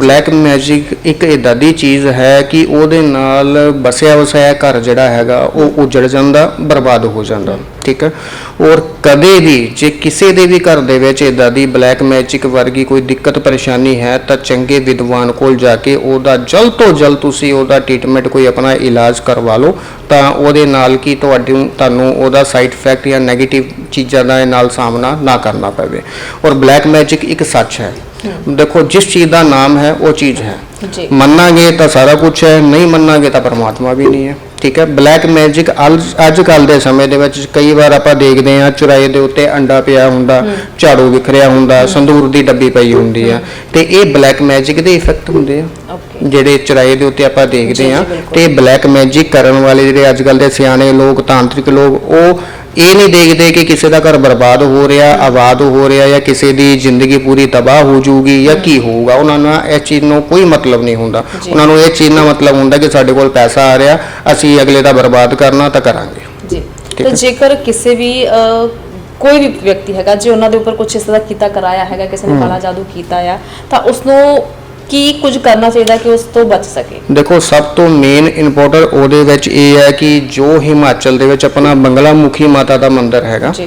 Black magic ਇੱਕ ਇਦਾਂ ਦੀ ਚੀਜ਼ ਹੈ ਕਿ ਉਹਦੇ ਨਾਲ ਬਸਿਆ ਵਸਾਇਆ ਘਰ ਜਿਹੜਾ ਹੈਗਾ, ਉਹ ਉਜੜ ਜਾਂਦਾ, ਬਰਬਾਦ ਹੋ ਜਾਂਦਾ। ਠੀਕ ਹੈ। ਔਰ ਕਦੇ ਵੀ ਜੇ ਕਿਸੇ ਦੇ ਵੀ ਘਰ ਦੇ ਵਿੱਚ ਇਦਾਂ ਦੀ ਬਲੈਕ ਮੈਜਿਕ ਵਰਗੀ ਕੋਈ ਦਿੱਕਤ ਪਰੇਸ਼ਾਨੀ ਹੈ ਤਾਂ ਚੰਗੇ ਵਿਦਵਾਨ ਕੋਲ ਜਾ ਕੇ ਉਹਦਾ ਜਲਦ ਤੋਂ ਜਲਦ ਤੁਸੀਂ ਉਹਦਾ ਟ੍ਰੀਟਮੈਂਟ ਕੋਈ ਆਪਣਾ ਇਲਾਜ ਕਰਵਾ ਲਓ ਤਾਂ ਉਹਦੇ ਨਾਲ ਕੀ ਤੁਹਾਡੀ ਤੁਹਾਨੂੰ ਉਹਦਾ ਸਾਈਡ ਇਫੈਕਟ ਜਾਂ 네ਗੇਟਿਵ ਚੀਜ਼ਾਂ ਦਾ ਨਾਲ ਸਾਹਮਣਾ ਨਾ ਕਰਨਾ ਪਵੇ। ਔਰ ਬਲੈਕ ਮੈਜਿਕ ਇੱਕ ਸੱਚ ਹੈ। ਦੇਖੋ ਜਿਸ ਚੀਜ਼ ਦਾ ਨਾਮ ਹੈ ਉਹ ਚੀਜ਼ ਹੈ। ਜੀ। ਮੰਨਾਂਗੇ ਤਾਂ ਸਾਰਾ ਕੁਝ ਹੈ ਨਹੀਂ ਮੰਨਾਂਗੇ ਤਾਂ ਪਰਮਾਤਮਾ ਵੀ ਨਹੀਂ ਹੈ। ਠੀਕ ਹੈ ਬਲੈਕ ਮੈਜਿਕ ਅੱਜ ਕੱਲ ਦੇ ਸਮੇਂ ਦੇ ਵਿੱਚ ਕਈ ਵਾਰ ਆਪਾਂ ਦੇਖਦੇ ਹਾਂ ਚੁਰਾਏ ਦੇ ਉੱਤੇ ਅੰਡਾ ਪਿਆ ਹੁੰਦਾ ਝਾੜੂ ਵਿਖਰਿਆ ਹੁੰਦਾ ਸੰਦੂਰ ਦੀ ਡੱਬੀ ਪਈ ਹੁੰਦੀ ਆ। ਤੇ ਇਹ ਬਲੈਕ ਮੈਜਿਕ ਦੇ ਇਫੈਕਟ ਹੁੰਦੇ ਆ। ਜਿਹੜੇ ਚੁਰਾਏ ਦੇ ਉੱਤੇ ਆਪਾਂ ਦੇਖਦੇ ਆ। ਤੇ ਬਲੈਕ ਮੈਜਿਕ ਕਰਨ ਵਾਲੇ ਜਿਹੜੇ ਅੱਜ ਕੱਲ ਦੇ ਸਿਆਣੇ ਲੋਕ ਤਾਂਤਰਿਕ ਲੋਕ ਉਹ ਇਹ ਨਹੀਂ ਦੇਖਦੇ ਕਿ ਕਿਸੇ ਦਾ ਘਰ ਬਰਬਾਦ ਹੋ ਰਿਹਾ ਆਬਾਦ ਹੋ ਰਿਹਾ ਜਾਂ ਕਿਸੇ ਦੀ ਜ਼ਿੰਦਗੀ ਪੂਰੀ ਤਬਾਹ ਹੋ ਜਾਊਗੀ ਜਾਂ ਕੀ ਹੋਊਗਾ ਉਹਨਾਂ ਨੂੰ ਇਸ ਚੀਜ਼ ਨੂੰ ਕੋਈ ਮਤਲਬ ਨਹੀਂ ਹੁੰਦਾ। ਉਹਨਾਂ ਨੂੰ ਇਹ ਚੀਜ਼ ਨਾਲ ਮਤਲਬ ਹੁੰਦਾ ਕਿ ਸਾਡੇ ਕੋਲ ਪੈਸਾ ਆ ਰਿਹਾ ਅਸੀਂ ਅਗਲੇ ਦਾ ਬਰਬਾਦ ਕਰਨਾ ਤਾਂ ਕਰਾਂਗੇ ਜੀ ਤਾਂ। ਜੇਕਰ ਕਿਸੇ ਵੀ ਕੋਈ ਵੀ ਵਿਅਕਤੀ ਹੈਗਾ ਜੇ ਉਹਨਾਂ ਦੇ ਉੱਪਰ ਕੁਝ ਇਸ ਤਰ੍ਹਾਂ ਕੀਤਾ ਕਰਾਇਆ ਹੈਗਾ ਕਿਸੇ ਨੇ ਕਾਲਾ ਜਾਦੂ ਕੀਤਾ ਆ ਤਾਂ ਉਸ ਨੂੰ ਕੀ ਕੁਝ ਕਰਨਾ ਚਾਹੀਦਾ ਕਿ ਉਸ ਤੋਂ ਬਚ ਸਕੇ? ਦੇਖੋ ਸਭ ਤੋਂ ਮੇਨ ਇੰਪੋਰਟੈਂਟ ਉਹਦੇ ਵਿੱਚ ਇਹ ਹੈ ਕਿ ਜੋ ਹਿਮਾਚਲ ਦੇ ਵਿੱਚ ਆਪਣਾ ਬੰਗਲਾ ਮੁਖੀ ਮਾਤਾ ਦਾ ਮੰਦਿਰ ਹੈਗਾ ਜੀ।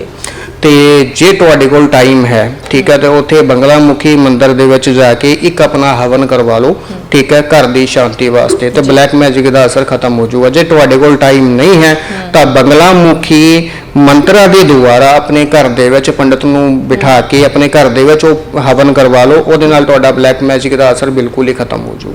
ਤੇ ਜੇ ਤੁਹਾਡੇ ਕੋਲ ਟਾਈਮ ਹੈ, ਠੀਕ ਹੈ, ਤੇ ਉੱਥੇ ਬੰਗਲਾ ਮੁਖੀ ਮੰਦਿਰ ਦੇ ਵਿੱਚ ਜਾ ਕੇ ਇੱਕ ਆਪਣਾ ਹਵਨ ਕਰਵਾ ਲਓ, ਠੀਕ ਹੈ, ਘਰ ਦੀ ਸ਼ਾਂਤੀ ਵਾਸਤੇ। ਤੇ ਬਲੈਕ ਮੈਜਿਕ ਦਾ ਅਸਰ ਖਤਮ ਹੋ ਜਾਊਗਾ। ਜੇ ਤੁਹਾਡੇ ਕੋਲ ਟਾਈਮ ਨਹੀਂ ਹੈ, ਤਾਂ ਬੰਗਲਾ ਮੁਖੀ ਮੰਤਰਾਂ ਦੇ ਦੁਆਰਾ ਆਪਣੇ ਘਰ ਦੇ ਵਿੱਚ ਪੰਡਤ ਨੂੰ ਬਿਠਾ ਕੇ ਆਪਣੇ ਘਰ ਦੇ ਵਿੱਚ ਉਹ ਹਵਨ ਕਰਵਾ ਲਓ। ਉਹਦੇ ਨਾਲ ਤੁਹਾਡਾ ਬਲੈਕ ਮੈਜਿਕ ਦਾ ਅਸਰ ਬਿਲਕੁਲ ਹੀ ਖਤਮ ਹੋ ਜਾਊਗਾ।